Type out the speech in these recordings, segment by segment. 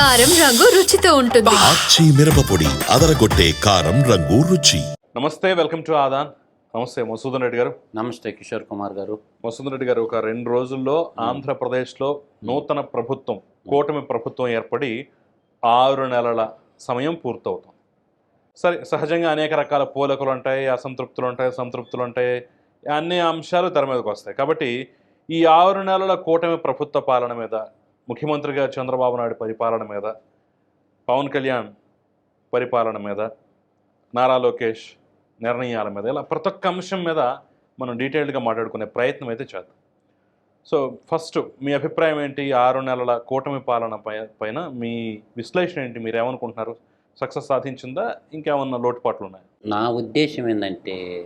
కారం రంగు రుచితో ఉంటుంది. ఆచి మిరపపొడి అదరగొట్టే కారం రంగు రుచి. నమస్తే వెల్కమ్ టు ఆదాన్. నమస్తే మసూదన్ రెడ్డి గారు. నమస్తే కిషోర్ కుమార్ గారు. మసూదన్ రెడ్డి గారు ఒక రెండు రోజుల్లో ఆంధ్రప్రదేశ్లో నూతన ప్రభుత్వం కూటమి ప్రభుత్వం ఏర్పడి ఆరు నెలల సమయం పూర్తవుతుంది. సరే సహజంగా అనేక రకాల పోలకులు ఉంటాయి అసంతృప్తులు ఉంటాయి సంతృప్తులు ఉంటాయి అన్ని అంశాలు తెర మీదకి వస్తాయి. కాబట్టి ఈ ఆరు నెలల కూటమి ప్రభుత్వ పాలన మీద ముఖ్యమంత్రిగా చంద్రబాబు నాయుడు పరిపాలన మీద పవన్ కళ్యాణ్ పరిపాలన మీద నారా లోకేష్ నిర్ణయాల మీద ఇలా ప్రతి ఒక్క అంశం మీద మనం డీటెయిల్డ్గా మాట్లాడుకునే ప్రయత్నం అయితే చేద్దాం. సో ఫస్ట్ మీ అభిప్రాయం ఏంటి? ఆరు నెలల కూటమి పాలన పై- పైన మీ విశ్లేషణ ఏంటి? మీరు ఏమనుకుంటున్నారు? సక్సెస్ సాధించిందా? ఇంకేమన్నా లోటుపాట్లు ఉన్నాయా? నా ఉద్దేశం ఏంటంటే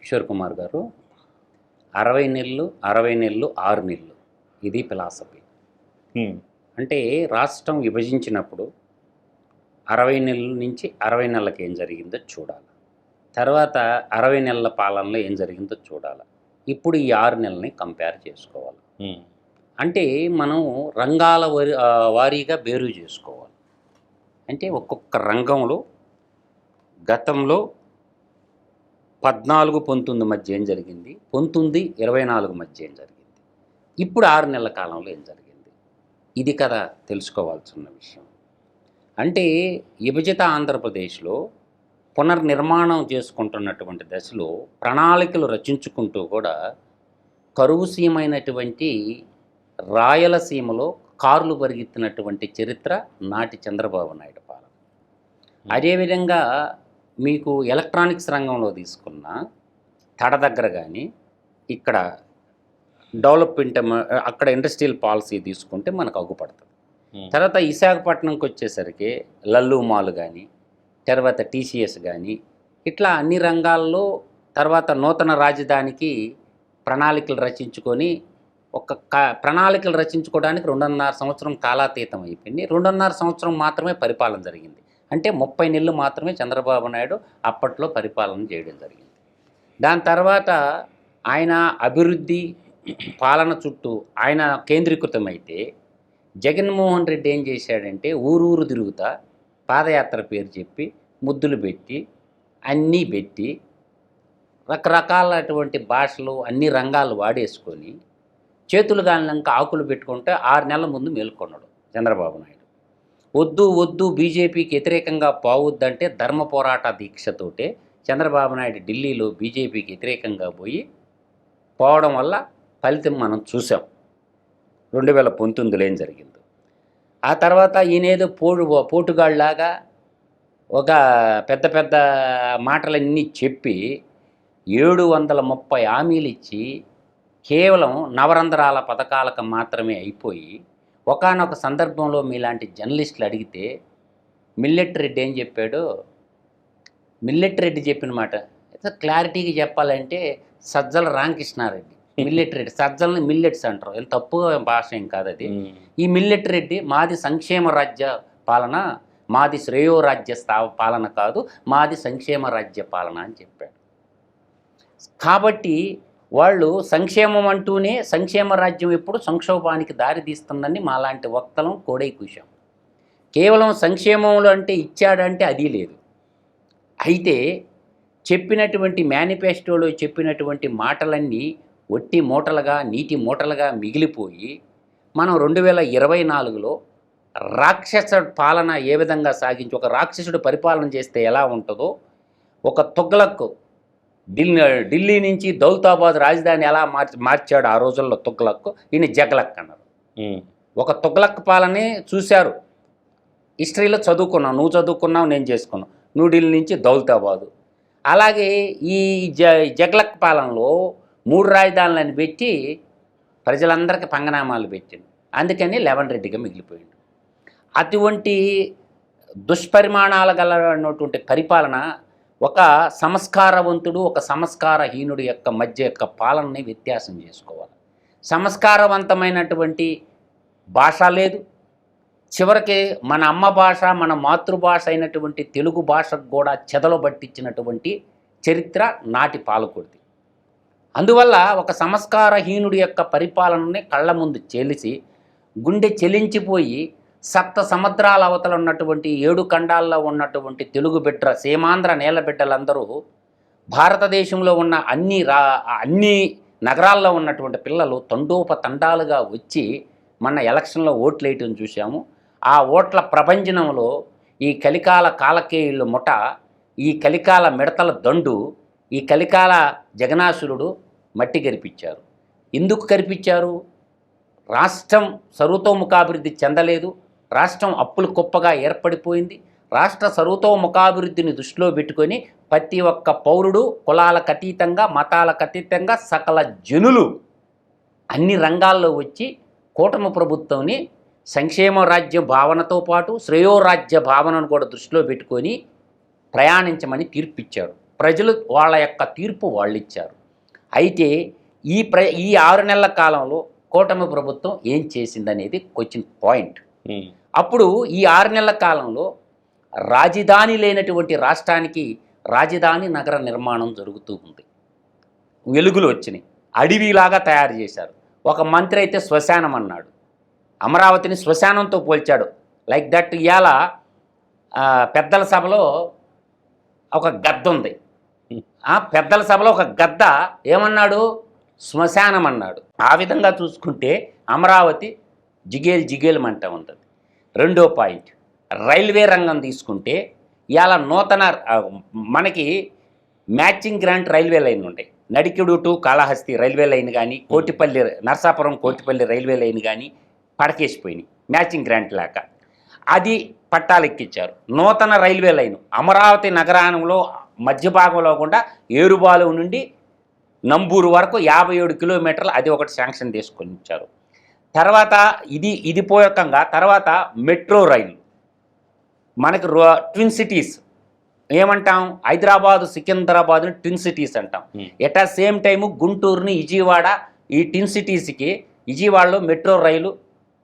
కిషోర్ కుమార్ గారు అరవై నెలలు అరవై నెలలు ఆరు నెలలు ఇది ఫిలాసఫీ. అంటే రాష్ట్రం విభజించినప్పుడు అరవై నెలల నుంచి అరవై నెలలకు ఏం జరిగిందో చూడాలి. తర్వాత అరవై నెలల పాలనలో ఏం జరిగిందో చూడాలి. ఇప్పుడు ఈ ఆరు నెలల్ని కంపేర్ చేసుకోవాలి. అంటే మనం రంగాల వారీగా బేరు చేసుకోవాలి. అంటే ఒక్కొక్క రంగంలో గతంలో పద్నాలుగు పంతొమ్మిది మధ్య ఏం జరిగింది? పంతొమ్మిది ఇరవై నాలుగు మధ్య ఏం జరిగింది? ఇప్పుడు ఆరు నెలల కాలంలో ఏం జరిగింది? ఇది కదా తెలుసుకోవాల్సిన విషయం. అంటే విభజిత ఆంధ్రప్రదేశ్లో పునర్నిర్మాణం చేసుకుంటున్నటువంటి దశలో ప్రణాళికలు రచించుకుంటూ కూడా కరువు సీమైనటువంటి రాయలసీమలో కార్లు పరిగెత్తినటువంటి చరిత్ర నాటి చంద్రబాబు నాయుడు పాలన. అదేవిధంగా మీకు ఎలక్ట్రానిక్స్ రంగంలో తీసుకున్న తడ దగ్గర కానీ ఇక్కడ డెవలప్మెంట్ అక్కడ ఇండస్ట్రియల్ పాలసీ తీసుకుంటే మనకు అగ్గుపడుతుంది. తర్వాత విశాఖపట్నంకి వచ్చేసరికి లల్లు మాల్ కానీ తర్వాత టీసీఎస్ కానీ ఇట్లా అన్ని రంగాల్లో తర్వాత నూతన రాజధానికి ప్రణాళికలు రచించుకొని ఒక క- ప్రణాళికలు రచించుకోవడానికి రెండున్నర సంవత్సరం కాలాతీతం అయిపోయింది. రెండున్నర సంవత్సరం మాత్రమే పరిపాలన జరిగింది. అంటే ముప్పై నెలలు మాత్రమే చంద్రబాబు నాయుడు అప్పట్లో పరిపాలన చేయడం జరిగింది. దాని తర్వాత ఆయన అభివృద్ధి పాలన చుట్టూ ఆయన కేంద్రీకృతమైతే జగన్మోహన్ రెడ్డి ఏం చేశాడంటే ఊరూరు తిరుగుతా పాదయాత్ర పేరు చెప్పి ముద్దులు పెట్టి అన్నీ పెట్టి రకరకాలటువంటి భాషలు అన్ని రంగాలు వాడేసుకొని చేతులు కాలినాక ఆకులు పెట్టుకుంటే ఆరు నెలల ముందు మేల్కొన్నాడు చంద్రబాబు నాయుడు. వద్దు వద్దు బీజేపీకి వ్యతిరేకంగా పోవద్దంటే ధర్మ పోరాట దీక్షతోటే చంద్రబాబు నాయుడు ఢిల్లీలో బీజేపీకి వ్యతిరేకంగా పోయి పోవడం వల్ల ఫలితం మనం చూసాం. రెండు వేల పంతొమ్మిదిలో ఏం జరిగిందో. ఆ తర్వాత ఈయనేదో పోటు పోటుగాళ్ళలాగా ఒక పెద్ద పెద్ద మాటలన్నీ చెప్పి ఏడు వందల ముప్పై హామీలు ఇచ్చి కేవలం నవరంధ్రాల పథకాలకు మాత్రమే అయిపోయి ఒకానొక సందర్భంలో మీలాంటి జర్నలిస్టులు అడిగితే మిల్లెట్ రెడ్డి ఏం చెప్పాడు? మిల్లెట్ రెడ్డి చెప్పిన మాట క్లారిటీగా చెప్పాలంటే సజ్జల రామకృష్ణారెడ్డి మిల్లెట్ రెడ్డి సజ్జలని మిల్లెట్స్ అంటారు. ఎంత తప్పు భాష ఏం కాదు అది. ఈ మిల్లెట్ రెడ్డి మాది సంక్షేమ రాజ్య పాలన మాది శ్రేయో రాజ్య స్థా పాలన కాదు మాది సంక్షేమ రాజ్య పాలన అని చెప్పాడు. కాబట్టి వాళ్ళు సంక్షేమం అంటూనే సంక్షేమ రాజ్యం ఎప్పుడు సంక్షోభానికి దారి తీస్తుందని మాలాంటి వక్తలం కోడై కూశాం. కేవలం సంక్షేమంలో అంటే ఇచ్చాడంటే అది లేదు. అయితే చెప్పినటువంటి మేనిఫెస్టోలో చెప్పినటువంటి మాటలన్నీ ఒట్టి మూటలుగా నీటి మూటలుగా మిగిలిపోయి మనం రెండు వేల ఇరవై నాలుగులో రాక్షస పాలన ఏ విధంగా సాగించి ఒక రాక్షసుడు పరిపాలన చేస్తే ఎలా ఉంటుందో ఒక తుగ్లక్ ఢిల్లీ ఢిల్లీ నుంచి దౌలతాబాద్ రాజధాని ఎలా మార్చి మార్చాడు ఆ రోజుల్లో తుగ్లక్? ఈయన జగలక్ అన్నారు. ఒక తుగ్లక్ పాలనే చూశారు. హిస్టరీలో చదువుకున్నావు నువ్వు చదువుకున్నావు నేను చేసుకున్నావు. న్యూఢిల్లీ నుంచి దౌలతాబాదు. అలాగే ఈ జ జగలక్ పాలనలో మూడు రాజధానులను పెట్టి ప్రజలందరికీ పంగనామాలు పెట్టింది అందుకని లెవెన్ రెడ్డిగా మిగిలిపోయింది అటువంటి దుష్పరిమాణాలు గలటువంటి పరిపాలన ఒక సంస్కారవంతుడు ఒక సంస్కారహీనుడు యొక్క మధ్య యొక్క పాలనని వ్యత్యాసం చేసుకోవాలి. సంస్కారవంతమైనటువంటి భాష లేదు. చివరికి మన అమ్మ భాష మన మాతృభాష అయినటువంటి తెలుగు భాషకు కూడా చెదలు పట్టించినటువంటి చరిత్ర నాటి పాలకుడిది. అందువల్ల ఒక సంస్కారహీనుడి యొక్క పరిపాలనని కళ్ళ ముందు చెలిసి గుండె చెలించిపోయి సప్త సముద్రాల అవతల ఉన్నటువంటి ఏడు ఖండాల్లో ఉన్నటువంటి తెలుగు బిడ్డ సీమాంధ్ర నేల బిడ్డలందరూ భారతదేశంలో ఉన్న అన్ని రా అన్ని నగరాల్లో ఉన్నటువంటి పిల్లలు తండోపతండాలుగా వచ్చి మన ఎలక్షన్లో ఓట్లు వేయటం చూసాము ఆ ఓట్ల ప్రభంజనంలో ఈ కలికాల కాలకేయుల ముఠ ఈ కలికాల మిడతల దండు ఈ కలికాల జగనాసురుడు మట్టి గరిపించారు ఎందుకు కరిపించారు? రాష్ట్రం సర్వతోముఖాభివృద్ధి చెందలేదు. రాష్ట్రం అప్పులు కుప్పగా ఏర్పడిపోయింది. రాష్ట్ర సర్వతోముఖాభివృద్ధిని దృష్టిలో పెట్టుకొని ప్రతి ఒక్క పౌరుడు కులాలకు అతీతంగా మతాలకు అతీతంగా సకల జనులు అన్ని రంగాల్లో వచ్చి కూటమి ప్రభుత్వంని సంక్షేమ రాజ్య భావనతో పాటు శ్రేయోరాజ్య భావనను కూడా దృష్టిలో పెట్టుకొని ప్రయాణించమని తీర్పిచ్చారు. ప్రజలు వాళ్ళ యొక్క తీర్పు వాళ్ళు ఇచ్చారు అయితే ఈ ప్ర ఈ ఆరు నెలల కాలంలో కూటమి ప్రభుత్వం ఏం చేసిందనేది క్వశ్చన్ పాయింట్. అప్పుడు ఈ ఆరు నెలల కాలంలో రాజధాని లేనటువంటి రాష్ట్రానికి రాజధాని నగర నిర్మాణం జరుగుతూ ఉంది. వెలుగులు వచ్చినాయి. అడవిలాగా తయారు చేశారు. ఒక మంత్రి అయితే శ్మశానం అన్నాడు. అమరావతిని శ్మశానంతో పోల్చాడు. లైక్ దట్ ఇవాళ పెద్దల సభలో ఒక గద్ద ఉంది పెద్దల సభలో ఒక గద్ద ఏమన్నాడు? శ్మశానం అన్నాడు ఆ విధంగా చూసుకుంటే అమరావతి జిగేల్ జిగేలమంట ఉంటుంది. రెండో పాయింట్. రైల్వే రంగం తీసుకుంటే ఇవాళ నూతన మనకి మ్యాచింగ్ గ్రాంట్ రైల్వే లైన్ ఉంటాయి. Nadikudi to Kalahasti railway line కానీ కోటిపల్లి నర్సాపురం కోటిపల్లి రైల్వే లైన్ కానీ పడకేసిపోయినాయి మ్యాచింగ్ గ్రాంట్ లేక అది పట్టాలెక్కించారు. నూతన రైల్వే లైన్. అమరావతి నగరానంలో మధ్య భాగంలో కూడా ఏరుబాలు నుండి నంబూరు వరకు యాభై ఏడు కిలోమీటర్లు అది ఒకటి శాంక్షన్ తీసుకొని ఇచ్చారు తర్వాత ఇది ఇది పూర్వకంగా తర్వాత మెట్రో రైలు. మనకి ట్విన్ సిటీస్. ఏమంటాం? హైదరాబాదు సికింద్రాబాద్ని ట్విన్ సిటీస్ అంటాం. ఎట్ ఆ సేమ్ టైము గుంటూరుని విజయవాడ ఈ ట్విన్ సిటీస్కి విజయవాడలో మెట్రో రైలు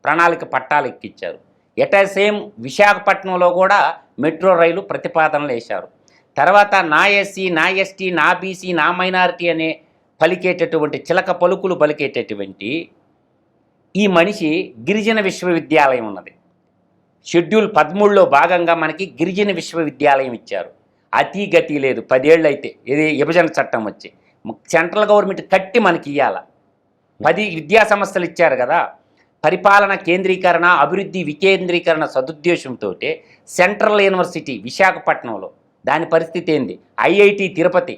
ప్రణాళిక పట్టాలు ఎక్కించారు ఎట్ ఆ సేమ్ విశాఖపట్నంలో కూడా మెట్రో రైలు ప్రతిపాదనలు వేశారు. తర్వాత నా ఎస్సీ నా ఎస్టీ నా బీసీ నా మైనారిటీ అనే పలికేటటువంటి చిలక పలుకులు పలికేటటువంటి ఈ మనిషి గిరిజన విశ్వవిద్యాలయం ఉన్నది. షెడ్యూల్ పదమూడులో భాగంగా మనకి గిరిజన విశ్వవిద్యాలయం ఇచ్చారు. అతి గతి లేదు. పదేళ్ళు అయితే ఇది విభజన చట్టం వచ్చి. సెంట్రల్ గవర్నమెంట్ కట్టి మనకి ఇవ్వాల పది విద్యా సంస్థలు ఇచ్చారు కదా. పరిపాలన కేంద్రీకరణ అభివృద్ధి వికేంద్రీకరణ సదుద్దేశంతో సెంట్రల్ యూనివర్సిటీ విశాఖపట్నంలో దాని పరిస్థితి ఏంది? IIT Tirupati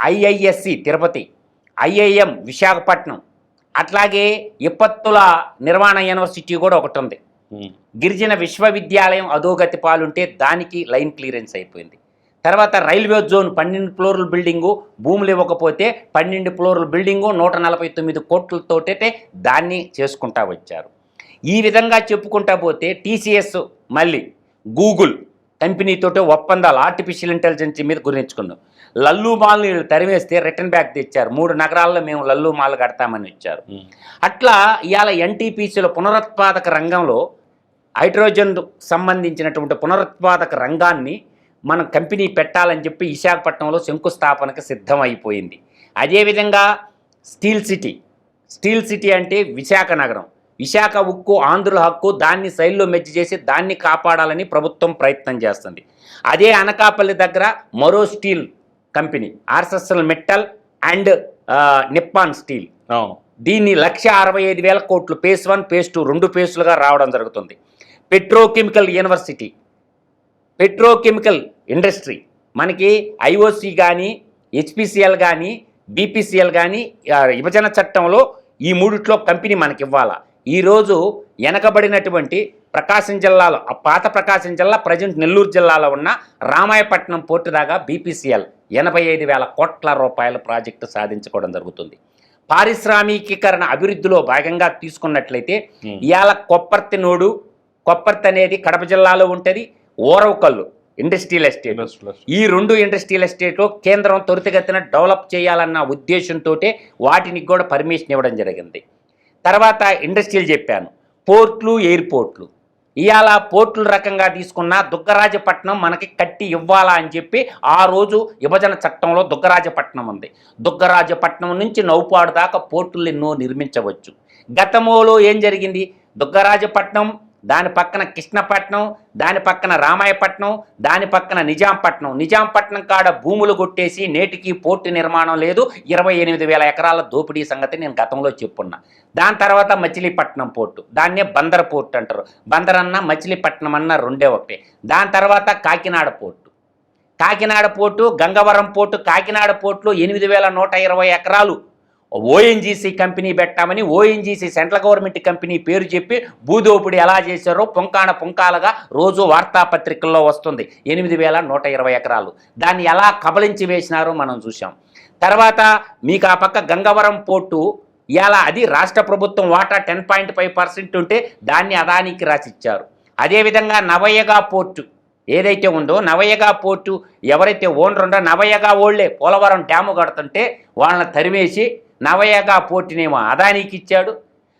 IISc Tirupati IIM Visakhapatnam అట్లాగే ఇప్పత్తుల నిర్మాణ యూనివర్సిటీ కూడా ఒకటి ఉంది. గిరిజన విశ్వవిద్యాలయం అధోగతి పాలుంటే దానికి లైన్ క్లియరెన్స్ అయిపోయింది. తర్వాత రైల్వే జోన్ పన్నెండు ఫ్లోర్ల బిల్డింగు భూములు ఇవ్వకపోతే పన్నెండు ఫ్లోర్ల బిల్డింగు నూట నలభై తొమ్మిది కోట్లతోటే దాన్ని చేసుకుంటా వచ్చారు. ఈ విధంగా చెప్పుకుంటా పోతే టీసీఎస్ మళ్ళీ గూగుల్ కంపెనీతోటి ఒప్పందాలు ఆర్టిఫిషియల్ ఇంటెలిజెన్స్ మీద గురించుకున్నాం లల్లు మాల్ని వీళ్ళు తరివేస్తే రిటర్న్ బ్యాక్ తెచ్చారు. మూడు నగరాల్లో మేము లల్లు మాల్ కడతామని ఇచ్చారు. అట్లా ఇవాళ ఎన్టీపీసీలో పునరుత్పాదక రంగంలో హైడ్రోజన్ సంబంధించినటువంటి పునరుత్పాదక రంగాన్ని మనం కంపెనీ పెట్టాలని చెప్పి విశాఖపట్నంలో శంకుస్థాపనకు సిద్ధమైపోయింది అదేవిధంగా స్టీల్ సిటీ. స్టీల్ సిటీ అంటే విశాఖ నగరం. విశాఖ ఉక్కు ఆంధ్రుల హక్కు దాన్ని శైలిలో మెచ్చి చేసి దాన్ని కాపాడాలని ప్రభుత్వం ప్రయత్నం చేస్తుంది. అదే అనకాపల్లి దగ్గర మరో steel company RSSL metal and Nippon steel. దీన్ని లక్ష అరవై ఐదు వేల కోట్లు పేస్ వన్ పేస్ టూ రెండు పేస్లుగా రావడం జరుగుతుంది. పెట్రోకెమికల్ యూనివర్సిటీ పెట్రోకెమికల్ ఇండస్ట్రీ మనకి ఐఓసి కానీ హెచ్పిసిఎల్ కానీ బీపీసీఎల్ కానీ విభజన చట్టంలో ఈ మూడిట్లో కంపెనీ మనకి ఇవ్వాలా ఈరోజు వెనకబడినటువంటి ప్రకాశం జిల్లాలో ఆ పాత ప్రకాశం జిల్లా ప్రజెంట్ నెల్లూరు జిల్లాలో ఉన్న రామాయపట్నం పోర్టు దాకా బీపీసీఎల్ ఎనభై ఐదు వేల కోట్ల రూపాయల ప్రాజెక్టు సాధించుకోవడం జరుగుతుంది. పారిశ్రామికీకరణ అభివృద్ధిలో భాగంగా తీసుకున్నట్లయితే. ఇవాళ కొప్పర్తి నోడు కొప్పర్తి అనేది కడప జిల్లాలో ఉంటుంది ఓరవకల్లు ఇండస్ట్రియల్ ఎస్టేట్. ఈ రెండు ఇండస్ట్రియల్ ఎస్టేట్లో కేంద్రం త్వరితగతిన డెవలప్ చేయాలన్న ఉద్దేశంతో వాటిని కూడా పర్మిషన్ ఇవ్వడం జరిగింది. తర్వాత ఇండస్ట్రియల్ చెప్పాను. పోర్ట్లు ఎయిర్పోర్ట్లు. ఇవాళ పోర్టుల రకంగా తీసుకున్న దుగ్గరాజపట్నం మనకి కట్టి ఇవ్వాలా అని చెప్పి ఆ రోజు విభజన చట్టంలో దుగ్గరాజపట్నం ఉంది. దుగ్గరాజపట్నం నుంచి నౌపాడు దాకా పోర్టులు ఎన్నో నిర్మించవచ్చు. గతంలో ఏం జరిగింది? దుగ్గరాజపట్నం దాని పక్కన కృష్ణపట్నం దాని పక్కన రామాయపట్నం దాని పక్కన నిజాంపట్నం. నిజాంపట్నం కాడ భూములు కొట్టేసి నేటికి పోర్టు నిర్మాణం లేదు. ఇరవై ఎనిమిది వేల ఎకరాల దోపిడీ సంగతి నేను గతంలో చెప్పున్నా. దాని తర్వాత మచిలీపట్నం పోర్టు. దాన్నే బందర్ పోర్టు అంటారు. బందర్ అన్న మచిలీపట్నం అన్న రెండే ఒకటే. దాని తర్వాత Kakinada port. Kakinada port Gangavaram port Kakinada పోర్టులో ఎనిమిది వేల నూట ఇరవై ఎకరాలు ఓఎన్జీసీ కంపెనీ పెట్టామని ఓఎన్జీసీ సెంట్రల్ గవర్నమెంట్ కంపెనీ పేరు చెప్పి భూదోపిడి ఎలా చేశారో పుంకాన పుంకాలుగా రోజు వార్తాపత్రికల్లో వస్తుంది. ఎనిమిది వేల నూట ఇరవై ఎకరాలు. దాన్ని ఎలా కబలించి వేసినారో మనం చూసాం తర్వాత మీకు ఆ పక్క గంగవరం పోర్టు ఇలా అది రాష్ట్ర ప్రభుత్వం వాటా టెన్ పాయింట్ ఫైవ్ పర్సెంట్ ఉంటే దాన్ని అదానికి రాసిచ్చారు. అదేవిధంగా నవయగా పోర్టు ఏదైతే ఉందో నవయగా పోర్టు ఎవరైతే ఓనర్ ఉందో నవయగా ఓళ్ళే పోలవరం డ్యాము కడుతుంటే వాళ్ళని తరిమేసి నవయగా పోర్టునేమో అదానికి ఇచ్చాడు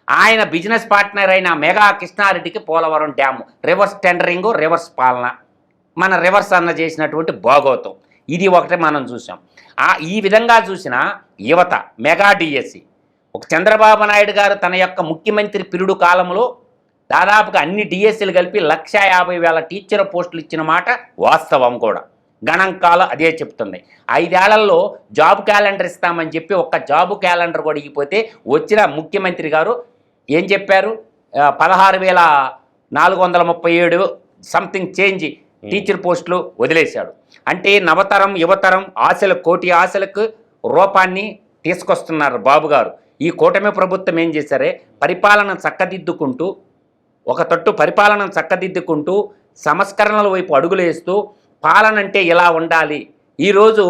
ఆయన బిజినెస్ పార్ట్నర్ అయిన mega కృష్ణారెడ్డికి Polavaram dam. Reverse tendering reverse పాలన. మన రివర్స్ అన్న చేసినటువంటి భాగోతం ఇది ఒకటి మనం చూసాం. ఆ ఈ విధంగా చూసిన యువత మెగా డిఎస్సి ఒక చంద్రబాబు నాయుడు గారు తన యొక్క ముఖ్యమంత్రి పిరుడు కాలంలో దాదాపుగా అన్ని డిఎస్సీలు కలిపి లక్ష యాభై వేల టీచర్ పోస్టులు ఇచ్చిన మాట వాస్తవం కూడా. గణాంకాలు అదే చెప్తుంది. ఐదేళ్ళలో జాబ్ క్యాలెండర్ ఇస్తామని చెప్పి ఒక్క జాబ్ క్యాలెండర్ కూడా ఇగిపోతే వచ్చిన ముఖ్యమంత్రి గారు ఏం చెప్పారు? పదహారు వేల నాలుగు వందల ముప్పై ఏడు సంథింగ్ చేంజ్ టీచర్ పోస్టులు వదిలేశాడు. అంటే నవతరం యువతరం ఆశలు కోటి ఆశలకు రూపాన్ని తీసుకొస్తున్నారు బాబు గారు. ఈ కూటమి ప్రభుత్వం ఏం చేశారే? పరిపాలన చక్కదిద్దుకుంటూ ఒక తట్టు పరిపాలనను చక్కదిద్దుకుంటూ సంస్కరణల వైపు అడుగులు వేస్తూ పాలన అంటే ఇలా ఉండాలి? ఈరోజు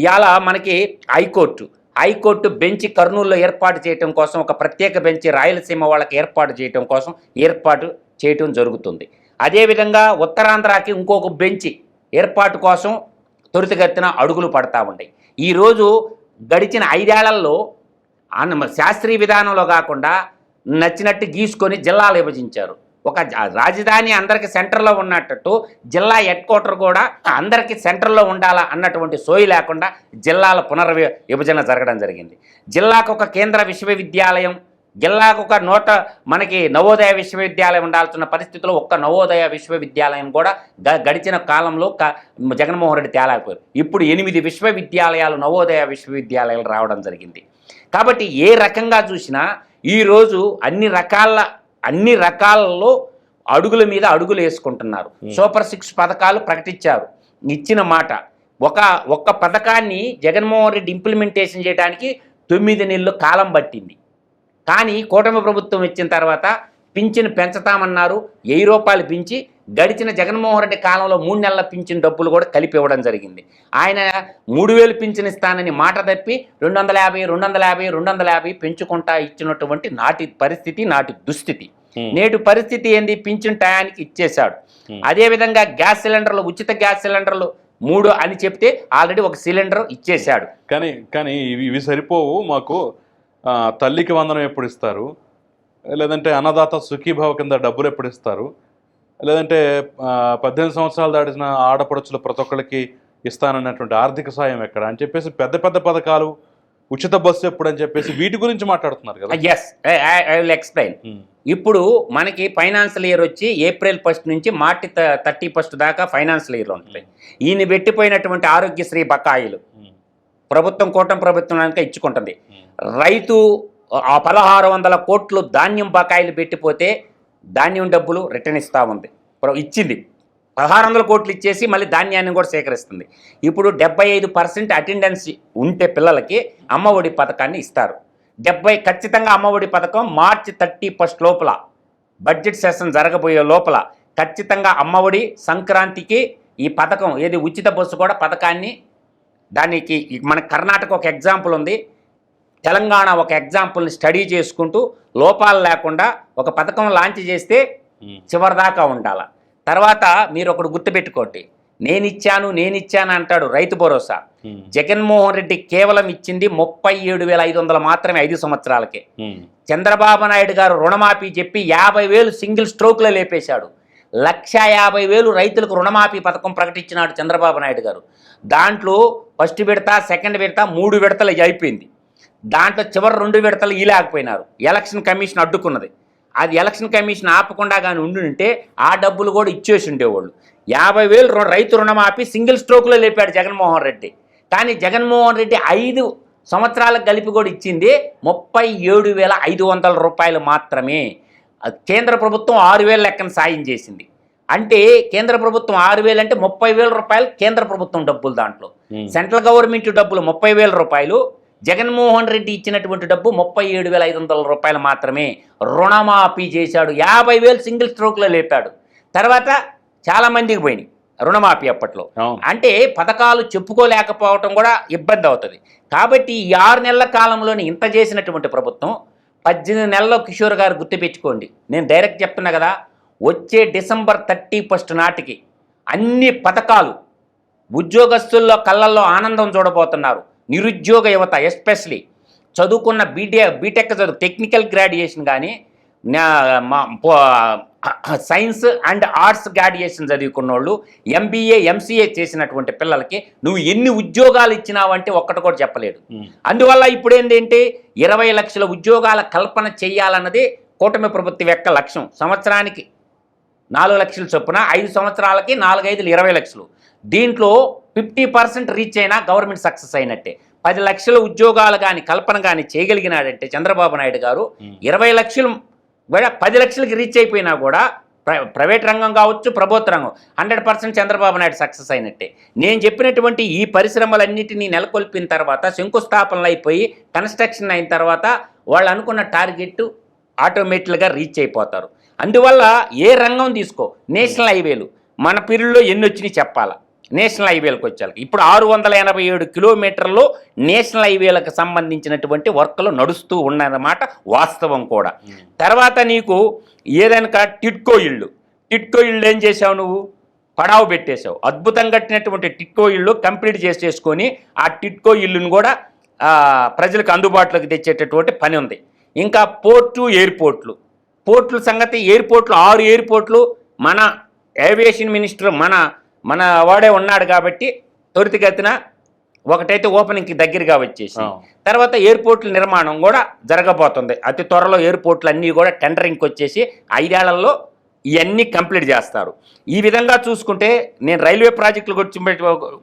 ఇవాళ మనకి హైకోర్టు. హైకోర్టు బెంచ్ కర్నూలులో ఏర్పాటు చేయటం కోసం ఒక ప్రత్యేక బెంచ్ రాయలసీమ వాళ్ళకి ఏర్పాటు చేయటం కోసం ఏర్పాటు చేయటం జరుగుతుంది. అదేవిధంగా ఉత్తరాంధ్రకి ఇంకొక బెంచ్ ఏర్పాటు కోసం త్వరితగతిన అడుగులు పడతా ఉన్నాయి. ఈరోజు గడిచిన ఐదేళ్ళలో అన్న శాస్త్రీయ విధానంలో కాకుండా నచ్చినట్టు గీసుకొని జిల్లాలు విభజించారు. ఒక రాజధాని అందరికి సెంటర్లో ఉన్నట్టు జిల్లా హెడ్ క్వార్టర్ కూడా అందరికీ సెంటర్లో ఉండాలా అన్నటువంటి సోయి లేకుండా జిల్లాల పునర్వి విభజన జరగడం జరిగింది. జిల్లాకు ఒక కేంద్ర విశ్వవిద్యాలయం జిల్లాకు ఒక నూట మనకి నవోదయ విశ్వవిద్యాలయం ఉండాల్సిన పరిస్థితిలో ఒక్క నవోదయ విశ్వవిద్యాలయం కూడా గ- గడిచిన కాలంలో క జగన్మోహన్ రెడ్డి తేలాకపోయారు. ఇప్పుడు ఎనిమిది విశ్వవిద్యాలయాలు నవోదయ విశ్వవిద్యాలయాలు రావడం జరిగింది. కాబట్టి ఏ రకంగా చూసినా ఈరోజు అన్ని రకాల అన్ని రకాలలో అడుగుల మీద అడుగులు వేసుకుంటున్నారు. సూపర్ సిక్స్ పథకాలు ప్రకటించారు. ఇచ్చిన మాట. ఒక ఒక్క పథకాన్ని జగన్మోహన్ రెడ్డి ఇంప్లిమెంటేషన్ చేయడానికి తొమ్మిది నెలలు కాలం పట్టింది. కానీ కూటమి ప్రభుత్వం వచ్చిన తర్వాత పింఛను పెంచుతామన్నారు వెయ్యి రూపాయలు పెంచి గడిచిన జగన్మోహన్ రెడ్డి కాలంలో మూడు నెలల పింఛన్ డబ్బులు కూడా కలిపి ఇవ్వడం జరిగింది. ఆయన మూడు వేలు పింఛన్ ఇస్తానని మాట తప్పి రెండు వందల యాభై రెండు వందల యాభై రెండు వందల యాభై పెంచుకుంటా ఇచ్చినటువంటి నాటి పరిస్థితి నాటి దుస్థితి. నేటి పరిస్థితి ఏంది? పింఛన్ టయానికి ఇచ్చేశాడు. అదేవిధంగా గ్యాస్ సిలిండర్లు ఉచిత గ్యాస్ సిలిండర్లు మూడు అని చెప్తే ఆల్రెడీ ఒక సిలిండర్ ఇచ్చేశాడు. కానీ కానీ ఇవి ఇవి సరిపోవు మాకు. తల్లికి వందనం ఎప్పుడు ఇస్తారు? లేదంటే అన్నదాత సుఖీభావ కింద డబ్బులు ఎప్పుడు ఇస్తారు? లేదంటే పద్దెనిమిది సంవత్సరాలు దాటిన ఆడపడుచులు ప్రతి ఒక్కరికి ఇస్తానన్నటువంటి ఆర్థిక సాయం ఎక్కడ? అని చెప్పేసి పెద్ద పెద్ద పథకాలు ఉచిత బస్సు ఎప్పుడు అని చెప్పేసి వీటి గురించి మాట్లాడుతున్నారు కదా. ఎస్ ఐ విల్ ఎక్స్ప్లెయిన్ ఇప్పుడు మనకి ఫైనాన్షియల్ ఇయర్ వచ్చి ఏప్రిల్ ఫస్ట్ నుంచి మార్చి థర్టీ ఫస్ట్ దాకా ఫైనాన్షియల్ ఇయర్ ఉంటుంది ఈయన పెట్టిపోయినటువంటి ఆరోగ్యశ్రీ బకాయిలు ఉమ్, ప్రభుత్వం కూటమి ప్రభుత్వం కనుక ఇచ్చుకుంటుంది. ఉమ్. రైతు ఆ పదహారు వందల కోట్లు ధాన్యం బకాయిలు పెట్టిపోతే ధాన్యం డబ్బులు రిటర్న్ ఇస్తూ ఉంది. ఇచ్చింది. పదహారు వందల కోట్లు ఇచ్చేసి మళ్ళీ ధాన్యాన్ని కూడా సేకరిస్తుంది. ఇప్పుడు డెబ్బై ఐదు పర్సెంట్ అటెండెన్స్ ఉంటే పిల్లలకి అమ్మఒడి పథకాన్ని ఇస్తారు. డెబ్బై ఖచ్చితంగా అమ్మఒడి పథకం మార్చి థర్టీ ఫస్ట్ లోపల బడ్జెట్ సెషన్ జరగబోయే లోపల ఖచ్చితంగా అమ్మఒడి సంక్రాంతికి ఈ పథకం ఏది ఉచిత బస్సు కూడా పథకాన్ని దానికి మన కర్ణాటక ఒక ఎగ్జాంపుల్ ఉంది. తెలంగాణ ఒక ఎగ్జాంపుల్ని స్టడీ చేసుకుంటూ లోపాలు లేకుండా ఒక పథకం లాంచ్ చేస్తే. చివరిదాకా ఉండాల. తర్వాత మీరు ఒకటి గుర్తుపెట్టుకోండి. నేను ఇచ్చాను నేను ఇచ్చాను అంటాడు రైతు భరోసా. జగన్మోహన్ రెడ్డి కేవలం ఇచ్చింది ముప్పై ఏడు వేల ఐదు వందల మాత్రమే ఐదు సంవత్సరాలకే. చంద్రబాబు నాయుడు గారు రుణమాఫీ చెప్పి యాభై వేలు సింగిల్ స్ట్రోక్లో లేపేశాడు. లక్ష యాభై వేలు రైతులకు రుణమాఫీ పథకం ప్రకటించినాడు చంద్రబాబు నాయుడు గారు. దాంట్లో ఫస్ట్ విడత సెకండ్ విడత మూడు విడతలు అయిపోయింది. దాంట్లో చివరి రెండు విడతలు ఈలేకపోయినారు ఎలక్షన్ కమిషన్ అడ్డుకున్నది. అది ఎలక్షన్ కమిషన్ ఆపకుండా కానీ ఉండుంటే ఆ డబ్బులు కూడా ఇచ్చేసి ఉండేవాళ్ళు. యాభై వేలు రైతు రుణమాఫీ సింగిల్ స్ట్రోక్లో లేపాడు జగన్మోహన్ రెడ్డి. కానీ జగన్మోహన్ రెడ్డి ఐదు సంవత్సరాలకు కలిపి కూడా ఇచ్చింది ముప్పై ఏడు వేల ఐదు వందల రూపాయలు మాత్రమే. కేంద్ర ప్రభుత్వం ఆరు వేల లెక్కన సాయం చేసింది. అంటే కేంద్ర ప్రభుత్వం ఆరు వేలు అంటే ముప్పై వేల రూపాయలు కేంద్ర ప్రభుత్వం డబ్బులు దాంట్లో. సెంట్రల్ గవర్నమెంట్ డబ్బులు ముప్పై వేల రూపాయలు జగన్మోహన్ రెడ్డి ఇచ్చినటువంటి డబ్బు ముప్పై ఏడు వేల ఐదు వందల రూపాయలు మాత్రమే రుణమాఫీ చేశాడు. యాభై వేలు సింగిల్ స్ట్రోక్లో లేపాడు. తర్వాత చాలా మందికి పోయినాయి రుణమాఫీ అప్పట్లో. అంటే పథకాలు చెప్పుకోలేకపోవటం కూడా ఇబ్బంది అవుతుంది. కాబట్టి ఈ ఆరు నెలల కాలంలోనే ఇంత చేసినటువంటి ప్రభుత్వం పద్దెనిమిది నెలల్లో కిషోర్ గారు గుర్తుపెట్టుకోండి నేను డైరెక్ట్ చెప్తున్నా కదా వచ్చే డిసెంబర్ థర్టీ ఫస్ట్ నాటికి అన్ని పథకాలు ఉద్యోగస్తుల్లో కళ్ళల్లో ఆనందం చూడబోతున్నారు. నిరుద్యోగ యువత ఎస్పెషలీ చదువుకున్న బీటే బీటెక్ చదువు టెక్నికల్ గ్రాడ్యుయేషన్ కానీ సైన్స్ అండ్ ఆర్ట్స్ గ్రాడ్యుయేషన్ చదువుకున్న వాళ్ళు ఎంబీఏ ఎంసీఏ చేసినటువంటి పిల్లలకి నువ్వు ఎన్ని ఉద్యోగాలు ఇచ్చినావంటే ఒక్కటి కూడా చెప్పలేడు ఉమ్. అందువల్ల ఇప్పుడు ఏంటంటే ఇరవై లక్షల ఉద్యోగాల కల్పన చేయాలన్నది కూటమి ప్రభుత్వం యొక్క లక్ష్యం. సంవత్సరానికి నాలుగు లక్షల చొప్పున ఐదు సంవత్సరాలకి నాలుగైదులు ఇరవై లక్షలు. దీంట్లో ఫిఫ్టీ పర్సెంట్ రీచ్ అయినా గవర్నమెంట్ సక్సెస్ అయినట్టే. పది లక్షల ఉద్యోగాలు కానీ కల్పన కానీ చేయగలిగినాడంటే చంద్రబాబు నాయుడు గారు ఇరవై లక్షలు కూడా పది లక్షలకి రీచ్ అయిపోయినా కూడా ప్ర- ప్రైవేట్ రంగం కావచ్చు ప్రభుత్వ రంగం hundred percent Chandrababu Naidu success అయినట్టే. నేను చెప్పినటువంటి ఈ పరిశ్రమలన్నిటినీ నెలకొల్పిన తర్వాత శంకుస్థాపనలు అయిపోయి కన్స్ట్రక్షన్ అయిన తర్వాత వాళ్ళు అనుకున్న టార్గెట్ ఆటోమేటిక్గా రీచ్ అయిపోతారు. అందువల్ల ఏ రంగం తీసుకో నేషనల్ హైవేలు. మన పీరియడ్లో ఎన్ని వచ్చినాయి చెప్పాలా? నేషనల్ హైవేలకు వచ్చారు ఇప్పుడు ఆరు వందల ఎనభై ఏడు కిలోమీటర్లు నేషనల్ హైవేలకు సంబంధించినటువంటి వర్క్లు నడుస్తూ ఉన్నదన్నమాట వాస్తవం కూడా. తర్వాత నీకు ఏదైనా టిట్కో ఇళ్ళు. టిట్కో ఇళ్ళు ఏం చేసావు నువ్వు? పడావు పెట్టేశావు. అద్భుతంగా కట్టినటువంటి టిట్కో ఇల్లు కంప్లీట్ చేసేసుకొని ఆ టిట్కో ఇల్లును కూడా ప్రజలకు అందుబాటులోకి తెచ్చేటటువంటి పని ఉంది. ఇంకా పోర్టు ఎయిర్పోర్ట్లు. పోర్టుల సంగతి ఎయిర్పోర్ట్లు ఆరు ఎయిర్పోర్ట్లు మన ఏవియేషన్ మినిస్టర్ మన మన వాడే ఉన్నాడు కాబట్టి త్వరితగతిన ఒకటైతే ఓపెనింగ్కి దగ్గరగా వచ్చేసి. తర్వాత ఎయిర్పోర్ట్ల నిర్మాణం కూడా జరగబోతుంది. అతి త్వరలో ఎయిర్పోర్ట్లు అన్నీ కూడా టెండరింగ్కి వచ్చేసి ఐదేళ్ళలో ఇవన్నీ కంప్లీట్ చేస్తారు. ఈ విధంగా చూసుకుంటే నేను రైల్వే ప్రాజెక్టుల గురించి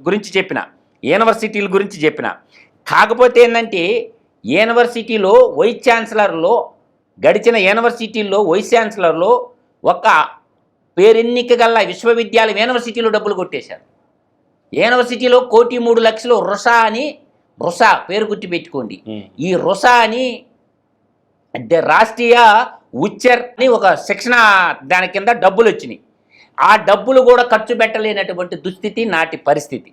గురించి చెప్పిన యూనివర్సిటీల గురించి చెప్పిన. కాకపోతే ఏంటంటే యూనివర్సిటీలో వైస్ ఛాన్సలర్లో గడిచిన యూనివర్సిటీల్లో వైస్ ఛాన్సలర్లో ఒక పేరెన్నిక గల విశ్వవిద్యాలయం యూనివర్సిటీలో డబ్బులు కొట్టేశారు. యూనివర్సిటీలో కోటి మూడు లక్షలు రుసా అని రుసా పేరు గుర్తుపెట్టుకోండి. ఈ రుసా అని అంటే రాష్ట్రీయ ఉచ్చర్ అని ఒక శిక్షణ దాని కింద డబ్బులు వచ్చినాయి. ఆ డబ్బులు కూడా ఖర్చు పెట్టలేనటువంటి దుస్థితి నాటి పరిస్థితి.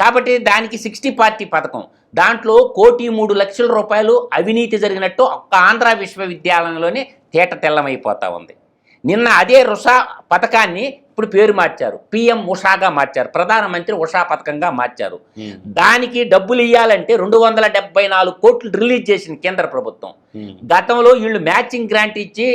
కాబట్టి దానికి సిక్స్టీ పార్టీ పథకం. దాంట్లో కోటి మూడు లక్షల రూపాయలు అవినీతి జరిగినట్టు ఒక్క ఆంధ్ర విశ్వవిద్యాలయంలోనే తేట తెల్లమైపోతా ఉంది. నిన్న అదే రుషా పథకాన్ని ఇప్పుడు పేరు మార్చారు. పిఎం ఉషాగా మార్చారు. ప్రధానమంత్రి ఉషా పథకంగా మార్చారు. దానికి డబ్బులు ఇవ్వాలంటే రెండు వందల డెబ్బై నాలుగు కోట్లు రిలీజ్ చేసింది కేంద్ర ప్రభుత్వం. గతంలో వీళ్ళు మ్యాచింగ్ గ్రాంట్ ఇచ్చి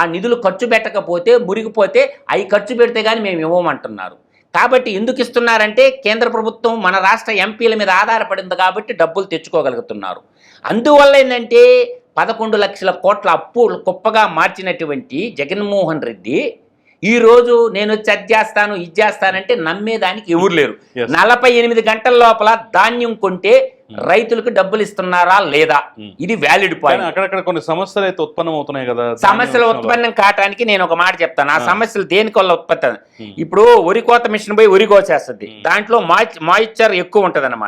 ఆ నిధులు ఖర్చు పెట్టకపోతే మురిగిపోతే అవి ఖర్చు పెడితే కానీ మేము ఇవ్వమంటున్నారు. కాబట్టి ఎందుకు ఇస్తున్నారంటే కేంద్ర ప్రభుత్వం మన రాష్ట్ర ఎంపీల మీద ఆధారపడింది కాబట్టి డబ్బులు తెచ్చుకోగలుగుతున్నారు. అందువల్ల ఏంటంటే పదకొండు లక్షల కోట్ల అప్పు కుప్పగా మార్చినటువంటి జగన్మోహన్ రెడ్డి ఈ రోజు నేను వచ్చి అది చేస్తాను ఇది చేస్తానంటే నమ్మేదానికి ఎవరు లేరు. నలభై ఎనిమిది గంటల లోపల ధాన్యం కొంటే రైతులకు డబ్బులు ఇస్తున్నారా లేదా. ఇది వ్యాలిడ్ పాయింట్ అక్కడక్కడ కొన్ని సమస్యలు అయితే ఉత్పన్నం అవుతున్నాయి కదా సమస్యల. ఉత్పన్నం కావటానికి నేను ఒక మాట చెప్తాను ఆ. సమస్యలు దేనికి వల్ల ఉత్పత్తి. ఇప్పుడు వరి కోత మిషన్ పోయి వరి కోసేస్తుంది. దాంట్లో మాయిశ్చర్ ఎక్కువ ఉంటుంది ఉమ్.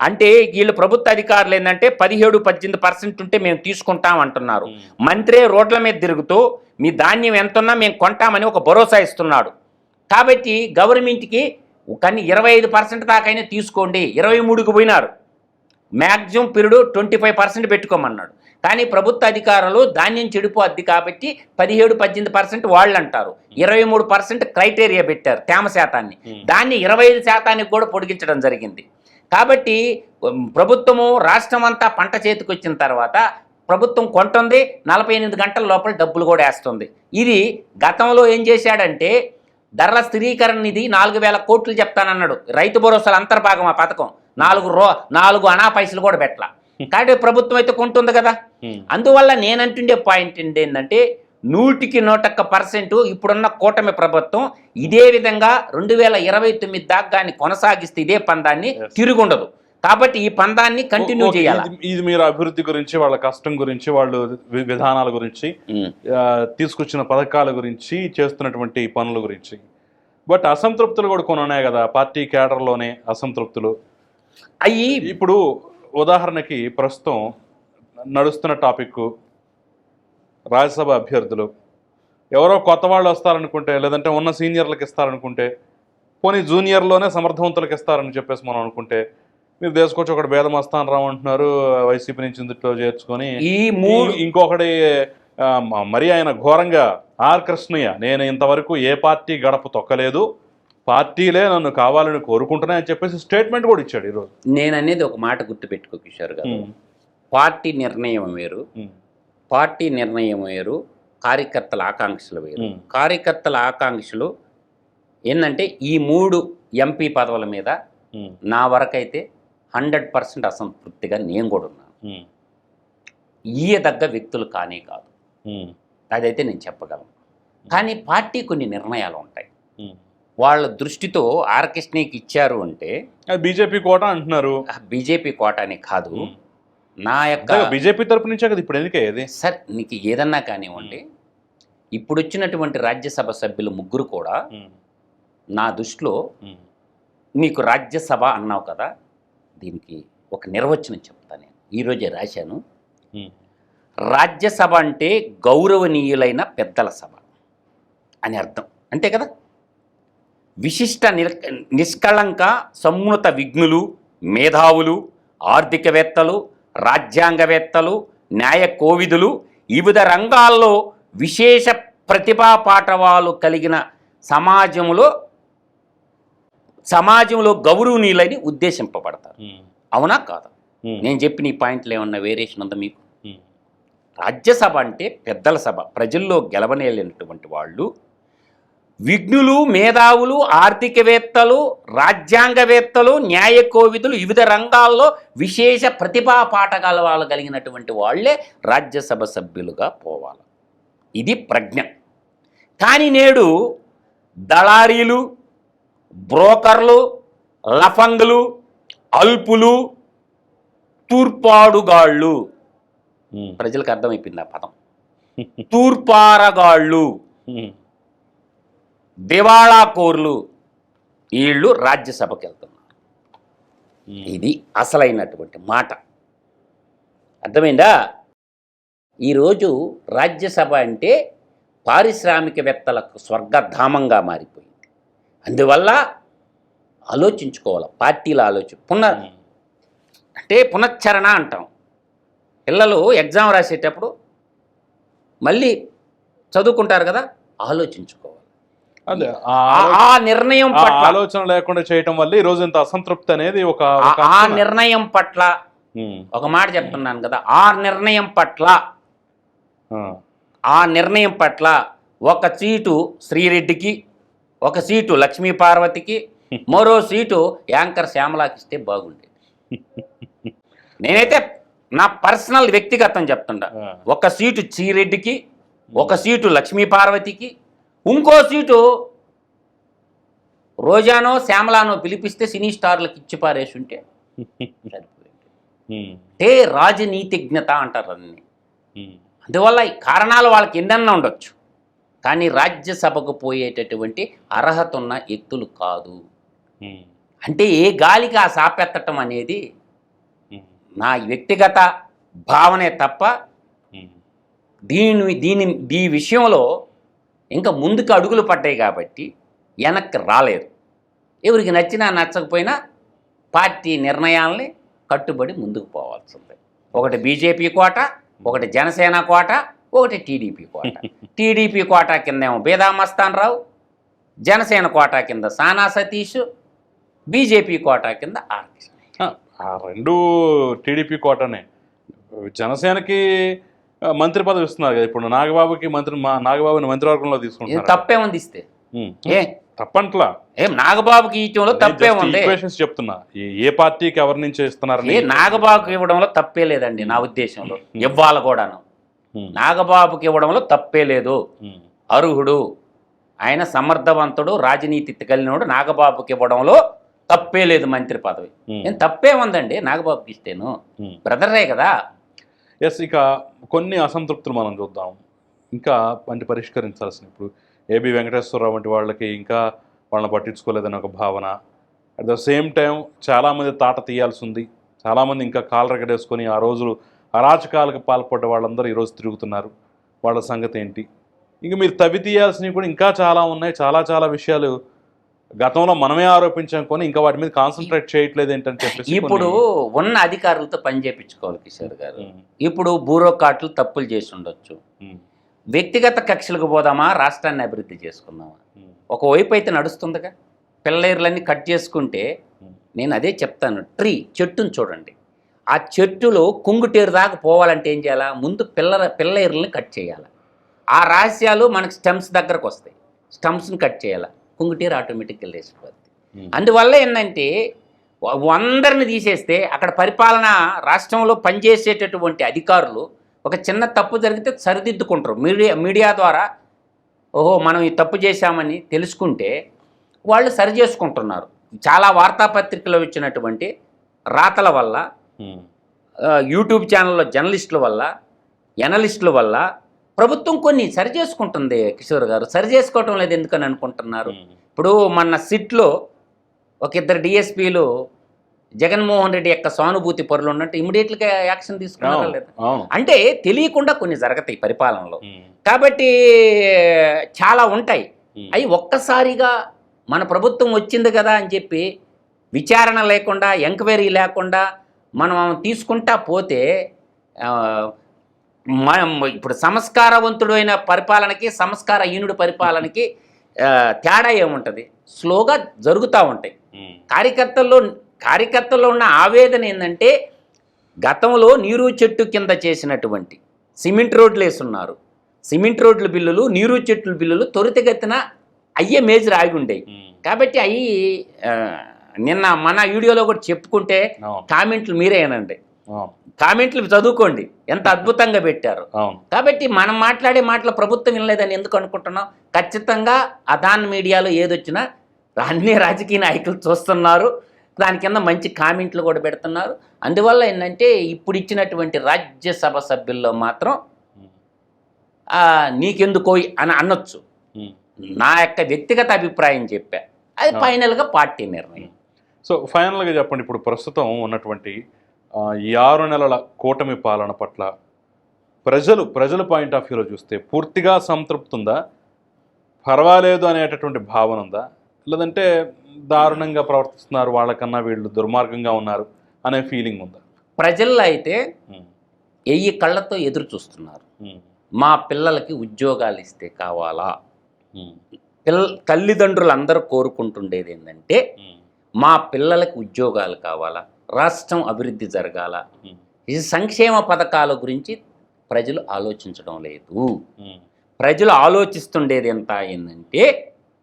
అంటే వీళ్ళు ప్రభుత్వ అధికారులు ఏంటంటే పదిహేడు పద్దెనిమిది పర్సెంట్ ఉంటే మేము తీసుకుంటాం అంటున్నారు. మంత్రే రోడ్ల మీద తిరుగుతూ మీ ధాన్యం ఎంతున్నా మేము కొంటామని ఒక భరోసా ఇస్తున్నాడు కాబట్టి గవర్నమెంట్కి కానీ ఇరవై ఐదు పర్సెంట్ దాకైనా తీసుకోండి ఇరవై మూడుకి పోయినారు maximum period twenty five percent పెట్టుకోమన్నాడు. కానీ ప్రభుత్వ అధికారులు ధాన్యం చెడిపోద్ది కాబట్టి పదిహేడు పద్దెనిమిది పర్సెంట్ వాళ్ళు అంటారు ఇరవై మూడు పర్సెంట్ క్రైటీరియా పెట్టారు తేమ శాతాన్ని. Hmm. దాన్ని ఇరవై ఐదు శాతానికి కూడా పొడిగించడం జరిగింది. కాబట్టి ప్రభుత్వము రాష్ట్రం అంతా పంట చేతికి వచ్చిన తర్వాత ప్రభుత్వం కొంటుంది నలభై ఎనిమిది గంటల లోపల డబ్బులు కూడా వేస్తుంది. ఇది గతంలో ఏం చేశాడంటే ధరల స్థిరీకరణ నిధి నాలుగు వేల కోట్లు చెప్తానన్నాడు. రైతు భరోసాల అంతర్భాగం ఆ పథకం. నాలుగు రో నాలుగు అనా పైసలు కూడా పెట్టలా. కాబట్టి ప్రభుత్వం అయితే కొంటుంది కదా. అందువల్ల నేనంటుండే పాయింట్ ఏంటి ఏంటంటే నూటికి నూటొక్క పర్సెంట్ ఇప్పుడున్న కూటమి ప్రభుత్వం ఇదే విధంగా రెండు వేల ఇరవై తొమ్మిది దాకా కానీ కొనసాగిస్తే ఇదే పందాన్ని Yes. తిరుగుండదు. కాబట్టి ఈ పందాన్ని కంటిన్యూ చేయాలి? ఇది- మీరు అభివృద్ధి గురించి వాళ్ళ కష్టం గురించి వాళ్ళు విధానాల గురించి తీసుకొచ్చిన పథకాల గురించి చేస్తున్నటువంటి పనుల గురించి. బట్ అసంతృప్తులు కూడా కొన్ని ఉన్నాయి కదా. పార్టీ కేడర్లోనే అసంతృప్తులు. అయ్యి ఇప్పుడు ఉదాహరణకి ప్రస్తుతం నడుస్తున్న టాపిక్ రాజ్యసభ అభ్యర్థులు. ఎవరో కొత్త వాళ్ళు వస్తారనుకుంటే లేదంటే ఉన్న సీనియర్లకు ఇస్తారనుకుంటే పోనీ జూనియర్లోనే సమర్థవంతులకు ఇస్తారని చెప్పేసి మనం అనుకుంటే మీరు దేశకొచ్చి ఒకటి భేదం వస్తాను రావు అంటున్నారు వైసీపీ నుంచి ఇందులో చేర్చుకొని. ఈ మూడు ఇంకొకటి మరి ఆయన ఘోరంగా ఆర్ కృష్ణయ్య నేను ఇంతవరకు ఏ పార్టీ గడప తొక్కలేదు. పార్టీలే నన్ను కావాలని కోరుకుంటున్నాయని చెప్పేసి స్టేట్మెంట్ కూడా ఇచ్చాడు ఈరోజు. నేను అనేది ఒక మాట గుర్తుపెట్టుకో కిషోర్ గారు. పార్టీ నిర్ణయం వేరు. పార్టీ నిర్ణయం వేరు. కార్యకర్తల ఆకాంక్షలు వేరు. కార్యకర్తల ఆకాంక్షలు ఏంటంటే ఈ మూడు ఎంపీ పదవుల మీద నా వరకైతే హండ్రెడ్ పర్సెంట్ అసంతృప్తిగా నేను కూడా ఉన్నాను. ఈయదగ్గ వ్యక్తులు కానే కాదు. అదైతే నేను చెప్పగలను. కానీ పార్టీ కొన్ని నిర్ణయాలు ఉంటాయి. వాళ్ళ దృష్టితో ఆర్కెస్ట్రీకి ఇచ్చారు అంటే బీజేపీ కోట అంటున్నారు. బీజేపీ కోటాని కాదు. ఉమ్. నా యొక్క బీజేపీ తరపు నుంచే కదా ఇప్పుడు ఎందుకే సార్ నీకు ఏదన్నా కానివ్వండి ఇప్పుడు వచ్చినటువంటి రాజ్యసభ సభ్యులు ముగ్గురు కూడా నా దృష్టిలో నీకు రాజ్యసభ అన్నావు కదా దీనికి ఒక నిర్వచనం చెప్తాను నేను. ఈరోజే రాశాను. రాజ్యసభ అంటే గౌరవనీయులైన పెద్దల సభ అని అర్థం. అంతే కదా? విశిష్ట నిష్కళంక సమున్నత విఘ్నులు మేధావులు ఆర్థికవేత్తలు రాజ్యాంగవేత్తలు న్యాయ కోవిదులు వివిధ రంగాల్లో విశేష ప్రతిభా పాఠవాలు కలిగిన సమాజంలో సమాజంలో గౌరవనీయులని ఉద్దేశింపబడతారు. అవునా కాదా? నేను చెప్పిన ఈ పాయింట్లు ఏమన్నా వేరియేషన్ ఉందా మీకు? రాజ్యసభ అంటే పెద్దల సభ. ప్రజల్లో గెలవనేలేనటువంటి వాళ్ళు విఘ్నులు మేధావులు ఆర్థికవేత్తలు రాజ్యాంగవేత్తలు న్యాయ కోవిదులు వివిధ రంగాల్లో విశేష ప్రతిభా పాఠకాల వాళ్ళు కలిగినటువంటి వాళ్ళే రాజ్యసభ సభ్యులుగా పోవాలి. ఇది ప్రజ్ఞ. కానీ నేడు దళారీలు బ్రోకర్లు లఫంగులు అల్పులు తూర్పాడుగాళ్ళు. ప్రజలకు అర్థమైపోయింది ఆ పదం. తూర్పారగాళ్ళు. దివాళా కోర్లు వీళ్ళు రాజ్యసభకి వెళ్తున్నారు. ఇది అసలైనటువంటి మాట. అర్థమైందా? ఈరోజు రాజ్యసభ అంటే పారిశ్రామికవేత్తలకు స్వర్గధామంగా మారిపోయింది. అందువల్ల ఆలోచించుకోవాలి పార్టీల ఆలోచన పునః ఉమ్, అంటే పునశ్చరణ అంటాం. పిల్లలు ఎగ్జామ్ రాసేటప్పుడు మళ్ళీ చదువుకుంటారు కదా ఆలోచించుకోవాలి. ఆ నిర్ణయం పట్ల ఆలోచన లేకుండా చేయటం వల్ల ఈ రోజు ఇంత అసంతృప్తి అనేది ఒక ఆ-. నిర్ణయం పట్ల ఒక మాట చెప్తున్నాను కదా. ఆ నిర్ణయం పట్ల ఆ, నిర్ణయం పట్ల ఒక సీటు శ్రీరెడ్డికి ఒక సీటు లక్ష్మీ పార్వతికి మరో సీటు యాంకర్ శ్యామలాకి ఇస్తే బాగుండేది. నేనైతే నా పర్సనల్ వ్యక్తిగతం చెప్తుండా. ఒక సీటు శ్రీరెడ్డికి ఒక సీటు లక్ష్మీ పార్వతికి ఇంకో సీటు రోజానో శ్యామలానో పిలిపిస్తే సినీ స్టార్లకు ఇచ్చి పారేసి ఉంటే అంటే రాజనీతిజ్ఞత అంటారు అన్ని. అందువల్ల ఈ కారణాలు వాళ్ళకి ఎన్నన్నా ఉండొచ్చు. కానీ రాజ్యసభకు పోయేటటువంటి అర్హత ఉన్న వ్యక్తులు కాదు. అంటే ఏ గాలికి ఆ సాపెత్తటం అనేది నా వ్యక్తిగత భావనే తప్ప దీని దీని ఈ విషయంలో ఇంకా ముందుకు అడుగులు పడ్డాయి కాబట్టి వెనక్కి రాలేరు ఎవరికి నచ్చినా నచ్చకపోయినా పార్టీ నిర్ణయాల్ని కట్టుబడి ముందుకు పోవాల్సిందే ఒకటి బీజేపీ కోట ఒకటి జనసేన కోట ఒకటి టీడీపీ కోట. టీడీపీ కోట కిందేమో బేదామస్తాన్ రావు జనసేన కోట కింద సానా సతీష్ బీజేపీ కోట కింద ఆర్ కృష్ణ. ఆ, రెండు టీడీపీ కోటనే. జనసేనకి మంత్రి పదవి ఇస్తున్నారు కదా ఇప్పుడు. నాగబాబుకి మంత్రి మా నాగబాబుని మంత్రివర్గంలో తీసుకుంటున్నారు? తప్పే ఉంది ఇస్తే. ఏ? తప్పంటే ఏం నాగబాబుకి ఇవ్వడంలో తప్పే ఉంది. ఈక్వేషన్స్ చెప్తున్నా. ఏ- పార్టీకి ఎవరి నుంచి ఇస్తున్నారని ఏ నాగబాబుకి ఇవ్వడంలో తప్పే లేదండి నా ఉద్దేశంలో. ఇవ్వాలి కూడాను. నాగబాబుకి ఇవ్వడంలో తప్పే లేదు. అర్హుడు. ఆయన సమర్థవంతుడు రాజనీతి కలిగినోడు నాగబాబుకి ఇవ్వడంలో తప్పే లేదు మంత్రి పదవి. ఏం తప్పే ఉందండి నాగబాబుకి ఇస్తేను. బ్రదరే కదా. ఎస్ ఇక కొన్ని అసంతృప్తులు మనం చూద్దాం. ఇంకా వంటి పరిష్కరించాల్సిన ఇప్పుడు ఏబి వెంకటేశ్వరరావు వంటి వాళ్ళకి ఇంకా వాళ్ళని పట్టించుకోలేదని ఒక భావన. అట్ ద సేమ్ టైం చాలామంది తాట తీయాల్సి ఉంది చాలామంది ఇంకా కాలు రగడేసుకొని ఆ రోజులు అరాచకాలకు పాల్పడ్డ వాళ్ళందరూ ఈరోజు తిరుగుతున్నారు. వాళ్ళ సంగతి ఏంటి ఇంక మీరు తవ్వి తీయాల్సినవి కూడా ఇంకా చాలా ఉన్నాయి. చాలా చాలా విషయాలు గతంలో మనమే ఆరోపించాం కొని ఇంకా వాటి మీద కాన్సన్ట్రేట్ చేయట్లేదు ఏంటని చెప్పేసి ఇప్పుడు ఉన్న అధికారులతో పని చేయించుకోవాలి కిషోర్ గారు. ఇప్పుడు బ్యూరోక్రాట్లు తప్పులు చేసి ఉండొచ్చు. వ్యక్తిగత కక్షలకు పోదామా? రాష్ట్రాన్ని అభివృద్ధి చేసుకుందామా? ఒకవైపు అయితే నడుస్తుందిగా. పిల్లర్లన్నీ కట్ చేసుకుంటే. నేను అదే చెప్తాను. ట్రీ చెట్టును చూడండి. ఆ చెట్టులో కుంగుటేరు దాకా పోవాలంటే ఏం చేయాలా? ముందు పిల్లల పిల్లర్లని కట్ చేయాలి? ఆ రహస్యాలు మనకి స్టెమ్స్ దగ్గరకు వస్తాయి. స్టమ్స్ని కట్ చేయాలి? కుంగుటేరు ఆటోమేటిక్గా లేచిపోద్ది. అందువల్ల ఏంటంటే అందరిని తీసేస్తే అక్కడ పరిపాలన రాష్ట్రంలో పనిచేసేటటువంటి అధికారులు ఒక చిన్న తప్పు జరిగితే సరిదిద్దుకుంటారు. మీడియా మీడియా ద్వారా ఓహో మనం ఈ తప్పు చేశామని తెలుసుకుంటే వాళ్ళు సరి చేసుకుంటున్నారు. చాలా వార్తాపత్రికలో ఇచ్చినటువంటి రాతల వల్ల యూట్యూబ్ ఛానల్లో జర్నలిస్టుల వల్ల ఎనలిస్టుల వల్ల ప్రభుత్వం కొన్ని సరి చేసుకుంటుంది కిషోర్ గారు. సరి చేసుకోవటం లేదు ఎందుకని అనుకుంటున్నారు. ఇప్పుడు మన సిట్లో ఒక ఇద్దరు డిఎస్పీలు జగన్మోహన్ రెడ్డి యొక్క సానుభూతి పరులు ఉన్నట్టు ఇమీడియట్గా యాక్షన్ తీసుకున్నారా లేదా? అంటే తెలియకుండా కొన్ని జరుగుతాయి పరిపాలనలో. కాబట్టి చాలా ఉంటాయి. అవి ఒక్కసారిగా మన ప్రభుత్వం వచ్చింది కదా అని చెప్పి విచారణ లేకుండా ఎంక్వైరీ లేకుండా మనం తీసుకుంటా పోతే ఇప్పుడు సంస్కారవంతుడైన పరిపాలనకి సంస్కారహీనుడి పరిపాలనకి తేడా ఏముంటుంది? స్లోగా జరుగుతూ ఉంటాయి. కార్యకర్తల్లో కార్యకర్తల్లో ఉన్న ఆవేదన ఏంటంటే గతంలో నీరు చెట్టు కింద చేసినటువంటి సిమెంట్ రోడ్లు వేసున్నారు సిమెంట్ రోడ్ల బిల్లులు నీరు చెట్ల బిల్లులు త్వరితగతిన అయ్యే మేజర్ ఆగి ఉండేవి. కాబట్టి అవి నిన్న మన వీడియోలో కూడా చెప్పుకుంటే కామెంట్లు మీరేనండి కామెంట్లు చదువుకోండి. ఎంత అద్భుతంగా పెట్టారు. కాబట్టి మనం మాట్లాడే మాటలు ప్రభుత్వం వినలేదని ఎందుకు అనుకుంటున్నాం? ఖచ్చితంగా అదాన్ మీడియాలో ఏదొచ్చినా అన్ని రాజకీయ నాయకులు చూస్తున్నారు. దాని కింద మంచి కామెంట్లు కూడా పెడుతున్నారు. అందువల్ల ఏంటంటే ఇప్పుడు ఇచ్చినటువంటి రాజ్యసభ సభ్యుల్లో మాత్రం నీకెందుకో అని అనొచ్చు. నా యొక్క వ్యక్తిగత అభిప్రాయం చెప్పా. అది. ఫైనల్గా పార్టీ నిర్ణయం. సో ఫైనల్గా చెప్పండి. ఇప్పుడు ప్రస్తుతం ఉన్నటువంటి ఈ ఆరు నెలల కూటమి పాలన పట్ల ప్రజలు ప్రజల పాయింట్ ఆఫ్ వ్యూలో చూస్తే పూర్తిగా సంతృప్తి ఉందా? పర్వాలేదు అనేటటువంటి భావన ఉందా? లేదంటే దారుణంగా ప్రవర్తిస్తున్నారు వాళ్ళకన్నా వీళ్ళు దుర్మార్గంగా ఉన్నారు అనే ఫీలింగ్ ఉందా? ప్రజల్లో అయితే ఎయ్యి కళ్ళతో ఎదురు చూస్తున్నారు. మా పిల్లలకి ఉద్యోగాలు ఇస్తే కావాలా? పిల్ల తల్లిదండ్రులు అందరూ కోరుకుంటుండేది ఏంటంటే మా పిల్లలకి ఉద్యోగాలు కావాలా? రాష్ట్రం అభివృద్ధి జరగాల. ఈ సంక్షేమ పథకాల గురించి ప్రజలు ఆలోచించడం లేదు. ప్రజలు ఆలోచిస్తుండేది ఎంత ఏంటంటే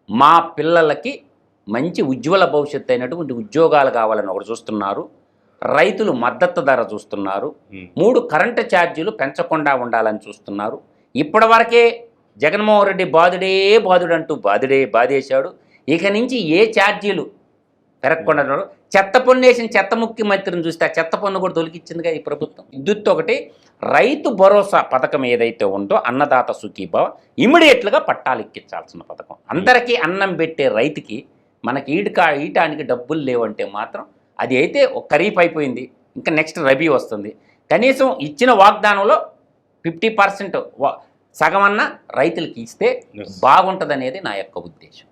మా పిల్లలకి మంచి ఉజ్వల భవిష్యత్తు అయినటువంటి ఉద్యోగాలు కావాలని ఒకటి చూస్తున్నారు. రైతులు మద్దతు ధర చూస్తున్నారు. మూడు కరెంటు ఛార్జీలు పెంచకుండా ఉండాలని చూస్తున్నారు. ఇప్పటివరకే జగన్మోహన్ రెడ్డి బాధుడే బాధుడు అంటూ బాధుడే బాధేశాడు. ఇక నుంచి ఏ ఛార్జీలు పెరగకుండా. చెత్త పన్ను వేసిన చెత్త ముఖ్యమంత్రిని చూస్తే ఆ చెత్త పన్ను కూడా తొలగించిందిగా ఈ ప్రభుత్వం. విద్యుత్ ఒకటి రైతు భరోసా పథకం ఏదైతే ఉందో అన్నదాత సుఖీభావ ఇమీడియట్లుగా పట్టాలు ఎక్కించాల్సిన పథకం. అందరికీ అన్నం పెట్టే రైతుకి మనకి ఈడుకా ఈటానికి డబ్బులు లేవంటే మాత్రం అది అయితే ఒక ఖరీఫ్ అయిపోయింది. ఇంకా నెక్స్ట్ రబీ వస్తుంది. కనీసం ఇచ్చిన వాగ్దానంలో ఫిఫ్టీ పర్సెంట్ సగమన్నా రైతులకి ఇస్తే Yes. బాగుంటుంది అనేది నా యొక్క ఉద్దేశం.